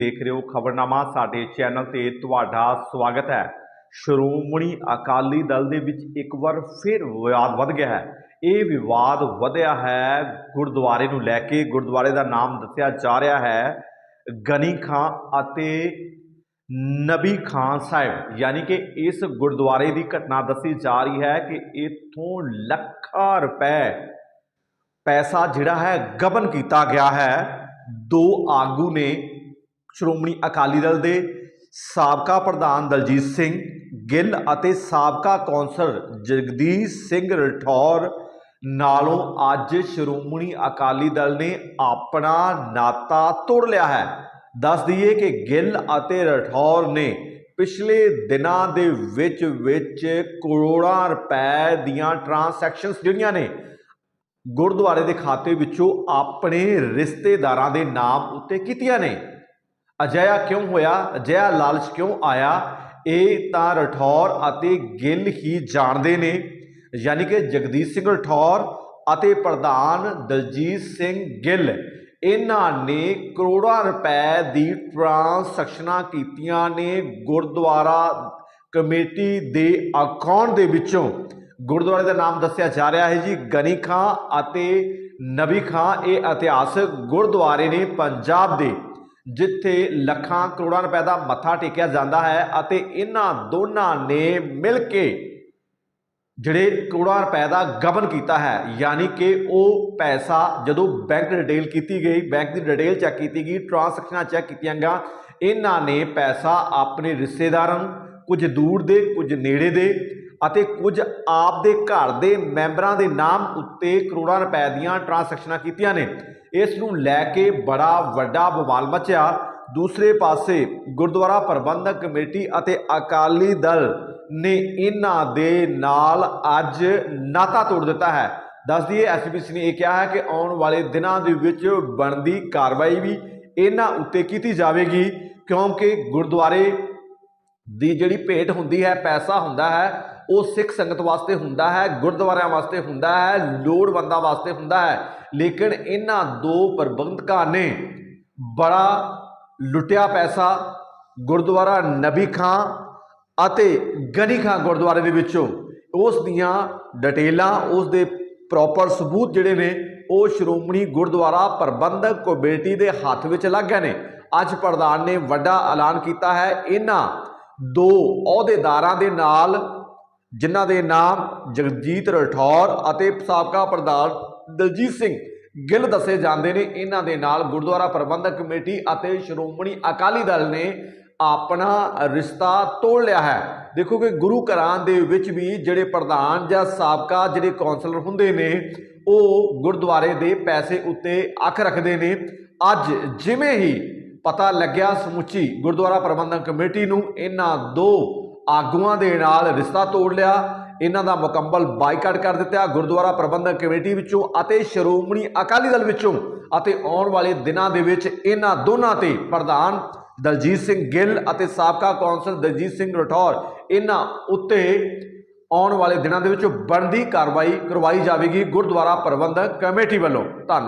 ਦੇਖ ਰਹੇ ਹੋ ਖਬਰਨਾਮਾ, ਸਾਡੇ ਚੈਨਲ ਤੇ ਤੁਹਾਡਾ ਸਵਾਗਤ ਹੈ। ਸ਼੍ਰੋਮਣੀ ਅਕਾਲੀ ਦਲ ਦੇ ਵਿੱਚ ਇੱਕ ਵਾਰ ਫਿਰ ਵਿਵਾਦ ਵੱਧ ਗਿਆ ਹੈ। ਇਹ ਵਿਵਾਦ ਵਧਿਆ ਹੈ, ਗੁਰਦੁਆਰੇ ਨੂੰ ਲੈ ਕੇ ਗੁਰਦੁਆਰੇ ਦਾ ਨਾਮ ਦੱਸਿਆ ਜਾ ਰਿਹਾ ਹੈ, ਗਨੀ ਖਾਂ ਅਤੇ ਨਬੀ ਖਾਨ ਸਾਹਿਬ। ਯਾਨੀ ਕਿ ਇਸ ਗੁਰਦੁਆਰੇ ਦੀ ਘਟਨਾ ਦੱਸੀ ਜਾ ਰਹੀ ਹੈ ਕਿ ਇਥੋਂ ਲੱਖਾਂ ਰੁਪਏ ਪੈਸਾ ਜਿਹੜਾ ਹੈ ਗਬਨ ਕੀਤਾ ਗਿਆ ਹੈ। ਦੋ ਆਗੂ ਨੇ ਸ਼੍ਰੋਮਣੀ ਅਕਾਲੀ ਦਲ ਦੇ ਸਾਬਕਾ ਪ੍ਰਧਾਨ ਦਲਜੀਤ ਸਿੰਘ ਗਿੱਲ ਅਤੇ ਸਾਬਕਾ ਕੌਂਸਲਰ ਜਗਦੀਸ਼ ਸਿੰਘ ਰਠੌਰ ਨਾਲੋਂ ਅੱਜ ਸ਼੍ਰੋਮਣੀ ਅਕਾਲੀ ਦਲ ਨੇ ਆਪਣਾ ਨਾਤਾ ਤੋੜ ਲਿਆ ਹੈ। ਦੱਸ ਦਈਏ ਕਿ ਗਿੱਲ ਅਤੇ ਰਠੌਰ ਨੇ ਪਿਛਲੇ ਦਿਨਾਂ ਦੇ ਵਿੱਚ ਵਿੱਚ ਕਰੋੜਾਂ ਰੁਪਏ ਦੀਆਂ ਟ੍ਰਾਂਸੈਕਸ਼ਨਸ ਜਿਹੜੀਆਂ ਨੇ ਗੁਰਦੁਆਰੇ ਦੇ ਖਾਤੇ ਵਿੱਚੋਂ ਆਪਣੇ ਰਿਸ਼ਤੇਦਾਰਾਂ ਦੇ ਨਾਮ ਉੱਤੇ ਕੀਤੀਆਂ ਨੇ। ਅਜਿਹਾ ਕਿਉਂ ਹੋਇਆ? ਅਜਿਹਾ ਲਾਲਚ ਕਿਉਂ ਆਇਆ? ਇਹ ਤਾਂ ਰਠੌਰ ਅਤੇ ਗਿੱਲ ਹੀ ਜਾਣਦੇ ਨੇ। ਯਾਨੀ ਕਿ ਜਗਦੀਸ਼ ਸਿੰਘ ਰਠੌਰ ਅਤੇ ਪ੍ਰਧਾਨ ਦਲਜੀਤ ਸਿੰਘ ਗਿੱਲ, ਇਹਨਾਂ ਨੇ ਕਰੋੜਾਂ ਰੁਪਏ ਦੀ ਟ੍ਰਾਂਸੈਕਸ਼ਨਾਂ ਕੀਤੀਆਂ ਨੇ ਗੁਰਦੁਆਰਾ ਕਮੇਟੀ ਦੇ ਅਕਾਊਂਟ ਦੇ ਵਿੱਚੋਂ। ਗੁਰਦੁਆਰੇ ਦਾ ਨਾਮ ਦੱਸਿਆ ਜਾ ਰਿਹਾ ਹੈ ਜੀ, ਗਨੀ ਖਾਂ ਅਤੇ ਨਬੀ ਖਾਂ। ਇਹ ਇਤਿਹਾਸਕ ਗੁਰਦੁਆਰੇ ਨੇ ਪੰਜਾਬ ਦੇ। ਜਿੱਥੇ ਲੱਖਾਂ ਕਰੋੜਾਂ ਰੁਪਏ ਦਾ ਮੱਥਾ ਟੇਕਿਆ ਜਾਂਦਾ ਹੈ ਅਤੇ ਇਹਨਾਂ ਦੋਨਾਂ ਨੇ ਮਿਲ ਕੇ ਜਿਹੜੇ ਕਰੋੜਾਂ ਰੁਪਏ ਦਾ ਗਬਨ ਕੀਤਾ ਹੈ, ਯਾਨੀ ਕਿ ਉਹ ਪੈਸਾ ਜਦੋਂ ਬੈਂਕ ਡਿਟੇਲ ਕੀਤੀ ਗਈ, ਬੈਂਕ ਦੀ ਡਿਟੇਲ ਚੈੱਕ ਕੀਤੀ ਗਈ, ਟ੍ਰਾਂਸੈਕਸ਼ਨਾਂ ਚੈੱਕ ਕੀਤੀਆਂ ਗਈਆਂ, ਇਹਨਾਂ ਨੇ ਪੈਸਾ ਆਪਣੇ ਰਿਸ਼ਤੇਦਾਰਾਂ ਨੂੰ ਕੁਝ ਦੂਰ ਦੇ, ਕੁਝ ਨੇੜੇ ਦੇ ਅਤੇ ਕੁਝ ਆਪ ਦੇ ਘਰ ਦੇ ਮੈਂਬਰਾਂ ਦੇ ਨਾਮ ਉੱਤੇ ਕਰੋੜਾਂ ਰੁਪਏ ਦੀਆਂ ਟ੍ਰਾਂਸੈਕਸ਼ਨਾਂ ਕੀਤੀਆਂ ਨੇ। ਇਸ ਨੂੰ ਲੈ ਕੇ ਬੜਾ ਵੱਡਾ ਬਵਾਲ ਮਚਿਆ। ਦੂਸਰੇ ਪਾਸੇ ਗੁਰਦੁਆਰਾ ਪ੍ਰਬੰਧਕ ਕਮੇਟੀ ਅਤੇ ਅਕਾਲੀ ਦਲ ਨੇ ਇਹਨਾਂ ਦੇ ਨਾਲ ਅੱਜ ਨਾਤਾ ਤੋੜ ਦਿੱਤਾ ਹੈ। ਦੱਸ ਦਈਏ ਐਸਪੀਸੀ ਨੇ ਇਹ ਕਿਹਾ ਹੈ ਕਿ ਆਉਣ ਵਾਲੇ ਦਿਨਾਂ ਦੇ ਵਿੱਚ ਬਣਦੀ ਕਾਰਵਾਈ ਵੀ ਇਹਨਾਂ ਉੱਤੇ ਕੀਤੀ ਜਾਵੇਗੀ, ਕਿਉਂਕਿ ਗੁਰਦੁਆਰੇ ਦੀ ਜਿਹੜੀ ਭੇਟ ਹੁੰਦੀ ਹੈ, ਪੈਸਾ ਹੁੰਦਾ ਹੈ ਉਹ ਸਿੱਖ ਸੰਗਤ ਵਾਸਤੇ ਹੁੰਦਾ ਹੈ, ਗੁਰਦੁਆਰਿਆਂ ਵਾਸਤੇ ਹੁੰਦਾ ਹੈ, ਲੋੜਵੰਦਾਂ ਵਾਸਤੇ ਹੁੰਦਾ ਹੈ। ਲੇਕਿਨ ਇਹਨਾਂ ਦੋ ਪ੍ਰਬੰਧਕਾਂ ਨੇ ਬੜਾ ਲੁੱਟਿਆ ਪੈਸਾ ਗੁਰਦੁਆਰਾ ਨਬੀ ਖਾਂ ਅਤੇ ਗਨੀ ਖਾਂ ਗੁਰਦੁਆਰੇ ਦੇ ਵਿੱਚੋਂ। ਉਸ ਦੀਆਂ ਡਿਟੇਲਾਂ, ਉਸ ਦੇ ਪ੍ਰੋਪਰ ਸਬੂਤ ਜਿਹੜੇ ਨੇ, ਉਹ ਸ਼੍ਰੋਮਣੀ ਗੁਰਦੁਆਰਾ ਪ੍ਰਬੰਧਕ ਕਮੇਟੀ ਦੇ ਹੱਥ ਵਿੱਚ ਲੱਗ ਗਏ ਨੇ। ਅੱਜ ਪ੍ਰਧਾਨ ਨੇ ਵੱਡਾ ਐਲਾਨ ਕੀਤਾ ਹੈ, ਇਹਨਾਂ ਦੋ ਅਹੁਦੇਦਾਰਾਂ ਦੇ ਨਾਲ ਜਿਨ੍ਹਾਂ ਦੇ ਨਾਮ ਜਗਜੀਤ ਰਠੌਰ ਅਤੇ ਸਾਬਕਾ ਪ੍ਰਧਾਨ ਦਲਜੀਤ ਸਿੰਘ ਗਿੱਲ ਦੱਸੇ ਜਾਂਦੇ ਨੇ। ਇਹਨਾਂ ਦੇ ਨਾਲ ਗੁਰਦੁਆਰਾ ਪ੍ਰਬੰਧਕ ਕਮੇਟੀ ਅਤੇ ਸ਼੍ਰੋਮਣੀ ਅਕਾਲੀ ਦਲ ਨੇ ਆਪਣਾ ਰਿਸ਼ਤਾ ਤੋੜ ਲਿਆ ਹੈ। ਦੇਖੋ ਕਿ ਗੁਰੂ ਘਰਾਂ ਦੇ ਵਿੱਚ ਵੀ ਜਿਹੜੇ ਪ੍ਰਧਾਨ ਜਾਂ ਸਾਬਕਾ ਜਿਹੜੇ ਕੌਂਸਲਰ ਹੁੰਦੇ ਨੇ, ਉਹ ਗੁਰਦੁਆਰੇ ਦੇ ਪੈਸੇ ਉੱਤੇ ਅੱਖ ਰੱਖਦੇ ਨੇ। ਅੱਜ ਜਿਵੇਂ ਹੀ ਪਤਾ ਲੱਗਿਆ ਸਮੁੱਚੀ ਗੁਰਦੁਆਰਾ ਪ੍ਰਬੰਧਕ ਕਮੇਟੀ ਨੂੰ, ਇਹਨਾਂ ਦੋ ਆਗੂਆਂ ਦੇ ਨਾਲ ਰਿਸ਼ਤਾ ਤੋੜ ਲਿਆ। ਇਹਨਾਂ ਦਾ ਮੁਕੰਮਲ ਬਾਈਕਾਟ ਕਰ ਦਿੱਤਾ। ਗੁਰਦੁਆਰਾ ਪ੍ਰਬੰਧਕ ਕਮੇਟੀ ਵਿੱਚੋਂ ਅਤੇ ਸ਼੍ਰੋਮਣੀ ਅਕਾਲੀ ਦਲ ਵਿੱਚੋਂ ਅਤੇ ਆਉਣ ਵਾਲੇ ਦਿਨਾਂ ਦੇ ਵਿੱਚ ਇਹਨਾਂ ਦੋਨਾਂ ਤੇ ਪ੍ਰਧਾਨ ਦਲਜੀਤ ਸਿੰਘ ਗਿੱਲ ਅਤੇ ਸਾਬਕਾ ਕੌਂਸਲ ਦਲਜੀਤ ਸਿੰਘ ਰਠੌਰ ਇਹਨਾਂ ਉੱਤੇ ਆਉਣ ਵਾਲੇ ਦਿਨਾਂ ਦੇ ਵਿੱਚ ਬਣਦੀ ਕਾਰਵਾਈ ਕਰਵਾਈ ਜਾਵੇਗੀ। ਗੁਰਦੁਆਰਾ ਪ੍ਰਬੰਧਕ ਕਮੇਟੀ ਵੱਲੋਂ। ਧੰਨਵਾਦ।